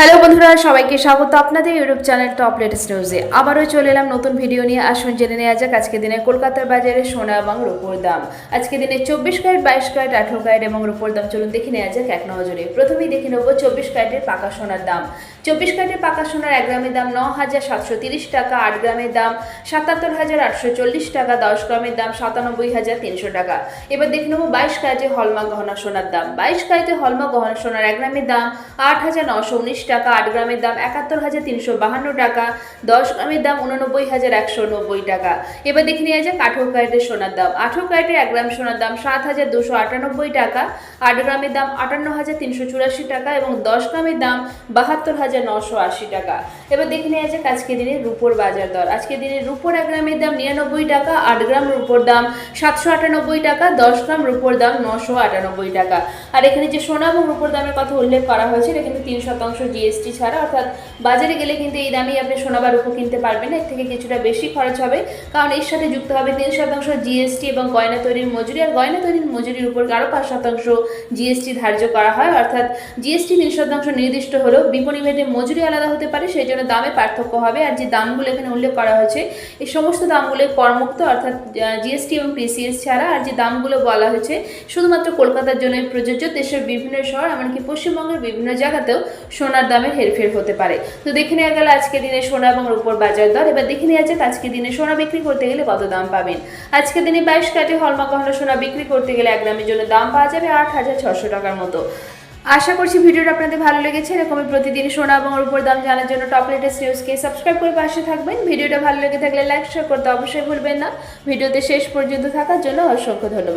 Hello বন্ধুরা, সবাইকে স্বাগত আপনাদের ইউটিউব চ্যানেল টপ লেটেস্ট নিউজে। আবারও চলে এলাম নতুন ভিডিও নিয়ে। আসুন জেনে নেওয়া যাক, আজকে দিনে কলকাতার বাজারে সোনা এবং রূপোর দাম। আজকে দিনে চব্বিশ ক্যারেট, বাইশ ক্যারেট, আঠেরো ক্যারেট এবং রূপোর দাম। চলুন দেখে নেওয়া যাক এক নজরে। প্রথমেই দেখে নেব চব্বিশ ক্যারেটের পাকা সোনার দাম। চব্বিশ ক্যারেটের পাকা সোনার এক গ্রামের দাম ন হাজার সাতশো তিরিশ টাকা, আট গ্রামের দাম সাতাত্তর হাজার আটশো চল্লিশ টাকা, দশ গ্রামের দাম সাতানব্বই হাজার তিনশো টাকা। এবার দেখে নেব বাইশ ক্যারেটের হলমা গহনা সোনার দাম। বাইশ ক্যারেটের হলমা গহনা সোনার এক গ্রামের দাম আট হাজার নশো উনিশ টাকা, আট গ্রামের দাম একাত্তর হাজার তিনশো বাহান্ন টাকা, দশ গ্রামের দাম উননব্বই হাজার একশো নব্বই টাকা। এবার দেখে নেওয়া যাক আঠেরো ক্যারেটের সোনার দাম। আঠেরো ক্যারেটের এক গ্রাম সোনার দাম সাত হাজার দুশো আটানব্বই টাকা, আট গ্রামের দাম আটান্ন হাজার তিনশো চুরাশি টাকা এবং দশ গ্রামের দাম বাহাত্তর হাজার নশো আশি টাকা। এবার দেখে নেওয়া যাক আজকে দিনের রুপোর বাজার দর। আজকে দিনের রুপোর এক গ্রামের দাম নিরানব্বই টাকা, আট গ্রাম রুপোর দাম সাতশো আটানব্বই টাকা, দশ গ্রাম রুপোর দাম নশো আটানব্বই টাকা। আর এখানে যে সোনা এবং রুপোর দামের কথা উল্লেখ করা হয়েছে, এটা কিন্তু তিন শতাংশ জিএসটি ছাড়া। অর্থাৎ বাজারে গেলে কিন্তু এই দামেই আপনি সোনা বা রূপো কিনতে পারবেন। এর থেকে কিছুটা বেশি খরচ হবে, কারণ এর সাথে যুক্ত হবে তিন শতাংশ জিএসটি এবং গয়না তৈরির মজুরি। আর গয়না তৈরির মজুরির উপর আরও পাঁচ শতাংশ জিএসটি ধার্য করা হয়। অর্থাৎ জিএসটি তিন শতাংশ নির্দিষ্ট হলেও বিপণী ভেদে মজুরি আলাদা হতে পারে, সেই জন্য দামে পার্থক্য হবে। আর যে দামগুলো এখানে উল্লেখ করা হয়েছে, এই সমস্ত দামগুলো করমুক্ত, অর্থাৎ জিএসটি এবং পিসিএস ছাড়া। আর যে দামগুলো বলা হয়েছে, শুধুমাত্র কলকাতার জন্যই প্রযোজ্য, দেশের বিভিন্ন শহর, এমনকি পশ্চিমবঙ্গের বিভিন্ন জায়গাতেও সোনার দামে হেরফের হতে পারে। তো দেখে নেওয়া গেল আজকে দিনে সোনা এবং রূপোর বাজার দর। এবার দেখে নেওয়া যাক আজকে দিনে সোনা বিক্রি করতে গেলে কত দাম পাবেন। আজকে দিনে বাইশ কাটে হলমা গহনা সোনা বিক্রি করতে গেলে এক গ্রামের জন্য দাম পাওয়া যাবে আট হাজার ছশো টাকার মতো। আশা করছি ভিডিওটা আপনাদের ভালো লেগেছে। এরকমই প্রতিদিন সোনা এবং উপর দাম জানার জন্য টপ লেটেস্ট নিউজকে সাবস্ক্রাইব করে পাশে থাকবেন। ভিডিওটা ভালো লেগে থাকলে লাইক শেয়ার করতে অবশ্যই ভুলবেন না। ভিডিওতে শেষ পর্যন্ত থাকার জন্য অসংখ্য ধন্যবাদ।